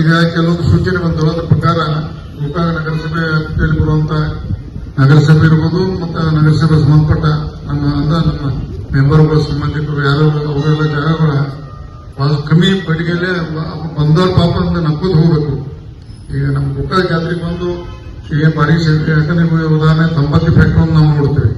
ಈಗ ಕೆಲವೊಂದು ಸೂಚನೆ ಬಂದವು. ಪ್ರಕಾರ ಗೋಕಾಕ ನಗರಸಭೆ ವ್ಯಾಪ್ತಿಯಲ್ಲಿ ಬರುವಂತ ನಗರಸಭೆ ಇರ್ಬೋದು, ಮತ್ತು ನಗರಸಭೆ ಸಂಬಂಧಪಟ್ಟ ನಮ್ಮ ಅಂದ ನಮ್ಮ ಮೆಂಬರ್ಗಳು, ಸಂಬಂಧಿಕರು ಯಾರು ಅವರೆಲ್ಲ ಜಾಗಗಳ ಬಹಳ ಕಮ್ಮಿ ಪಟ್ಟಿಗೆಲ್ಲೇ ಬಂದವ್ರ ಪಾಪ ಅಂತ ಹೋಗ್ಬೇಕು. ಈಗ ನಮ್ಮ ಗೋಕಾಕ ಜಾತ್ರೆ ಬಂದು ಈಗ ಶಕ್ತಿ ಯಾಕಂದ್ರೆ ಉದಾಹರಣೆ ತಂಬಾಕು ಫ್ಯಾಕ್ಟ್ರಿ ನಾವು ನೋಡ್ತೇವೆ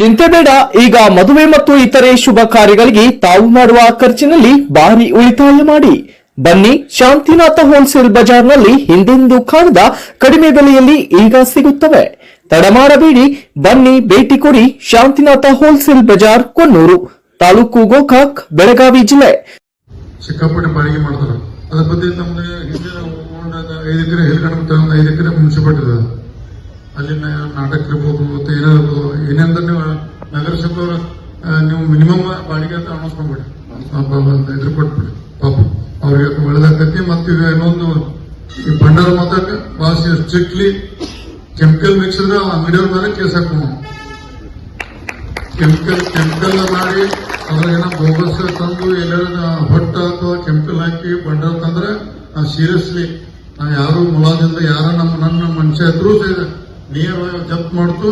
ಚಿಂತೆ ಬೇಡ, ಈಗ ಮದುವೆ ಮತ್ತು ಇತರೆ ಶುಭ ಕಾರ್ಯಗಳಿಗೆ ತಾವು ಮಾಡುವ ಖರ್ಚಿನಲ್ಲಿ ಭಾರಿ ಉಳಿತಾಯ ಮಾಡಿ. ಬನ್ನಿ, ಶಾಂತಿನಾಥ ಹೋಲ್ಸೇಲ್ ಬಜಾರ್ನಲ್ಲಿ ಹಿಂದೆಂದೂ ಕಾಣದ ಕಡಿಮೆ ಬೆಲೆಯಲ್ಲಿ ಈಗ ಸಿಗುತ್ತವೆ. ತಡಮಾಡಬೇಡಿ ಬನ್ನಿ, ಭೇಟಿ ಕೊಡಿ ಶಾಂತಿನಾಥ ಹೋಲ್ಸೇಲ್ ಬಜಾರ್ ಕೊನ್ನೂರು ತಾಲೂಕು ಗೋಕಾಕ್, ಬೆಳಗಾವಿ ಜಿಲ್ಲೆ. ಸಿಕ್ಕಾಪಟ್ಟೆ ಬಾಡಿಗೆ ಮಾಡ್ತಾರೆ. ಅದ್ರ ಬಗ್ಗೆ ನಮ್ಗೆ ಐದು ಎಕರೆ ಹೇಳ್ಕೊಂಡು ಐದು ಎಕರೆ ಮುನ್ಸಿಪಾಲ್ಟಿ ಇದೆ ಅಲ್ಲಿನ ನಾಟಕ ಇರ್ಬೋದು ಮತ್ತೆ ಏನಾದ್ರು ಏನಂದ್ರೆ ನೀವು ನಗರಸಭೆಯವರು ನೀವು ಮಿನಿಮಮ್ ಬಾಡಿಗೆ ಅಂತ ಅನೌನ್ಸ್ ಮಾಡ್ಬಿಡಿ. ಕೊಟ್ಬಿಡಿ. ಪಾಪ. ಒಳ್ಳೇದಾಗತ್ತೆ ಮತ್ತೆ ಈಗ ಇನ್ನೊಂದು ಈ ಬಂಡಾರ ಮಾತಾಕ ಭಾಳ ಸ್ಟ್ರಿಕ್ಟ್ಲಿ ಕೆಮಿಕಲ್ ಮಿಕ್ಸ್ ಇದ್ರೆ ಅಂಗಡಿಯವ್ರ ಮೇಲೆ ಕೇಸ್ ಹಾಕೋಣ ಕೆಮಿಕಲ್ ಕೆಮಿಕಲ್ ಮಾಡಿ ಅದ್ರಾಗೇನ ಬೋಗಸ್ ತಂದು ಎಲ್ಲರ ಹೊಟ್ಟ ಅಥವಾ ಕೆಮಿಕಲ್ ಹಾಕಿ ಬಂಡಾರ ತಂದ್ರೆ ನಾವು ಸೀರಿಯಸ್ಲಿ ನಾವು ಯಾರು ಮುಲಾದಿಂದ ಯಾರ ನಮ್ಮ, ನನ್ನ ಮನುಷ್ಯ ಇದ್ರು ನೇರವಾಗಿ ಜಪ್ತ್ ಮಾಡ್ತು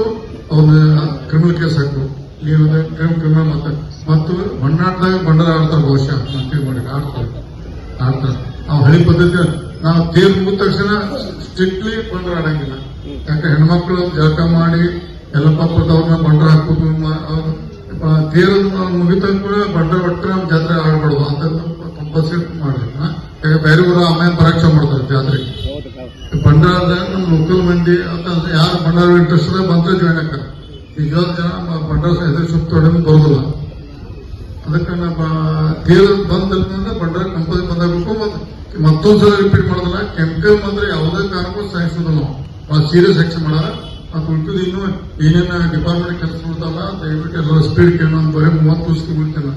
ಅವ್ರನ್ನ ಕ್ರಿಮಿನಲ್ ಕೇಸ್ ಹಾಕು ನೀವು ಕ್ರಿಮಿನಲ್ ಮತ್ತೆ ಮತ್ತು ಮಣ್ಣಾಟದಾಗ ಬಂಡಾರ ಆಡ್ತಾರೆ ಬಹುಶಃ. ನಾನು ಮಾಡಿ ಆಡ್ತಾರೆ. ನಾವು ಹಳಿ ಪದ್ಧತಿ ನಾವು ತೇರ್ ಮುಗಿದ ತಕ್ಷಣ ಸ್ಟ್ರಿಕ್ಟ್ಲಿ ಬಂಡ್ರ ಆಡಂಗಿಲ್ಲ. ಯಾಕೆ ಹೆಣ್ಮಕ್ಳು ಜಳಕ ಮಾಡಿ ಎಲ್ಲ ಪಾಪದವ್ರನ್ನ ಬಂಡ್ರ ಹಾಕೋದು ತೇರು ಮುಗಿತ ಕೂಡ ಬಂಡರ ಒಟ್ಟರೆ ನಮ್ಮ ಜಾತ್ರೆ ಆಡ್ಬಾರ್ದು ಅಂತ ಕಂಪಲ್ಸರಿ ಮಾಡ್ರಿ ಹಾ? ಯಾಕೆ ಬೇರೆ ಊರ ಆಮೇಲೆ ಪರೀಕ್ಷೆ ಮಾಡ್ತಾರೆ ಜಾತ್ರೆಗೆ? ಆದ್ರೆ ನಮ್ಮ ಲೋಕಲ್ ಮಂದಿ ಅಂತ ಯಾರು ಭಂಡಾರ ಇಂಟ್ರೆಸ್ಟ್ ಬಂದ್ರೆ ಜಾಯ್ನ್ ಆಗ್ತಾರೆ. ಈಗ ಜನ ಬಂಡಾರ ಹೆಸರು ಸುತ್ತ ಬರೋದಿಲ್ಲ. ಅದಕ್ಕೆ ನಮ್ಮ ತೇರು ಬಂದ್ರೆ ಭಂಡಾರ ಕಂಪನಿ ಬಂದಾಗಬೇಕು ಮತ್ತೊಂದು ಮತ್ತೊಂದ್ಸಲ ರಿಪೀಟ್ ಮಾಡೋದಲ್ಲ ಕೆಮಿಕಲ್ ಬಂದ್ರೆ ಯಾವುದೇ ಕಾರಣಕ್ಕೂ ಸಹಿಸೋದಿಲ್ಲ ನಾವು ಸೀರಿಯಸ್ ಆಕ್ಷನ್ ಮಾಡ ಮತ್ತು ಇನ್ನು ಏನೇನು ಡಿಪಾರ್ಟ್ಮೆಂಟ್ ಕೆಲಸ ಮಾಡ್ತಾವಲ್ಲ ದಯವಿಟ್ಟು ಎಲ್ಲ ಸ್ಪೀಡ್ ಅಂತ ಬರೀ ಮೂವತ್ತು ದಿವಸಕ್ಕೆ ಬಿಡ್ತೇನೆ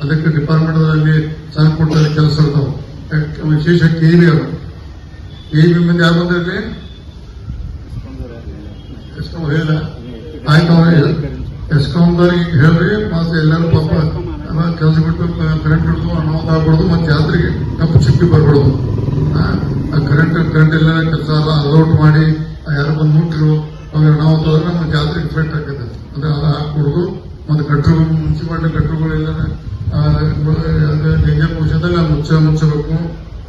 ಅದಕ್ಕೆ ಡಿಪಾರ್ಟ್ಮೆಂಟ್ ಅಲ್ಲಿ ಸಹ ಕೊಡ್ತಾರೆ ಕೆಲಸ ಇರ್ತಾವೆ. ವಿಶೇಷ ಕೆ ಬಿ ಅವರು ಕೆ ಬಿ ಮಂದಿ ಯಾರು ಬಂದಿರಲಿ ಎಸ್ಕಾಂ ಹೇಳಿಲ್ಲ ಆಯ್ತು ಅವ್ರು ಹೇಳ್ರಿ ಮತ್ತೆ ಎಲ್ಲರೂ ಪಾಪ ಕೆಲಸ ಬಿಟ್ಟು ಕರೆಂಟ್ ಹಿಡ್ದು ಅನಾಹುತ ಆಗ್ಬಾರ್ದು ಮತ್ತೆ ಜಾತ್ರೆಗೆ ಕಪ್ಪು ಚಿಕ್ಕಿ ಆ ಕರೆಂಟ್ ಕರೆಂಟ್ ಎಲ್ಲ ಕೆಲಸ ಎಲ್ಲ ಅಲೌಟ್ ಮಾಡಿ ಯಾರು ಬಂದು ಮುಟ್ಟಿರು ಅವ್ರ ಅನಾಹುತ ಆದ್ರೆ ನಮ್ಮ ಜಾತ್ರೆಗೆ ಇಫೆಕ್ಟ್ ಆಗ್ತದೆ. ಅಂದ್ರೆ ಅದು ಹಾಕ್ಬಿಡುದು. ಮತ್ತೆ ಕಟ್ಟರು ಮುನ್ಸಿಪಾಲಿಟಿ ಕಟ್ಟರುಗಳೆಲ್ಲ ಡೇಂಜರ್ ಪೋಷನ್ದಾಗ ಮುಚ್ಚ ಮುಚ್ಚಬೇಕು.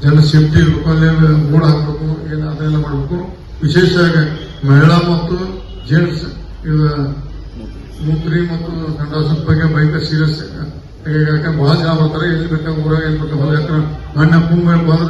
ಜನ ಸೇಫ್ಟಿ ಅಲ್ಲಿ ಮೂಡ್ ಹಾಕ್ಬೇಕು, ಏನು ಅದೆಲ್ಲ ಮಾಡಬೇಕು. ವಿಶೇಷವಾಗಿ ಮಹಿಳಾ ಮತ್ತು ಜೆಂಟ್ಸ್ ಮೂತ್ರಿ ಮತ್ತು ಗಂಡ ಬಗ್ಗೆ ಭಯಂಕರ ಸೀರಿಯಸ್ ಯಾಕಂದ್ರೆ ಬಹಳ ಜನ ಬರ್ತಾರೆ ಎಲ್ಲಿ ಬೇಕಾದ್ರೆ ಊರಾಗ ಎಲ್ಲಿ ಬೇಕಾದ್ರೆ ಹೊಲ ಯಾಕಂದ್ರೆ ಮಣ್ಣೆ ಕುಂಭ ಬಂದ್ರೆ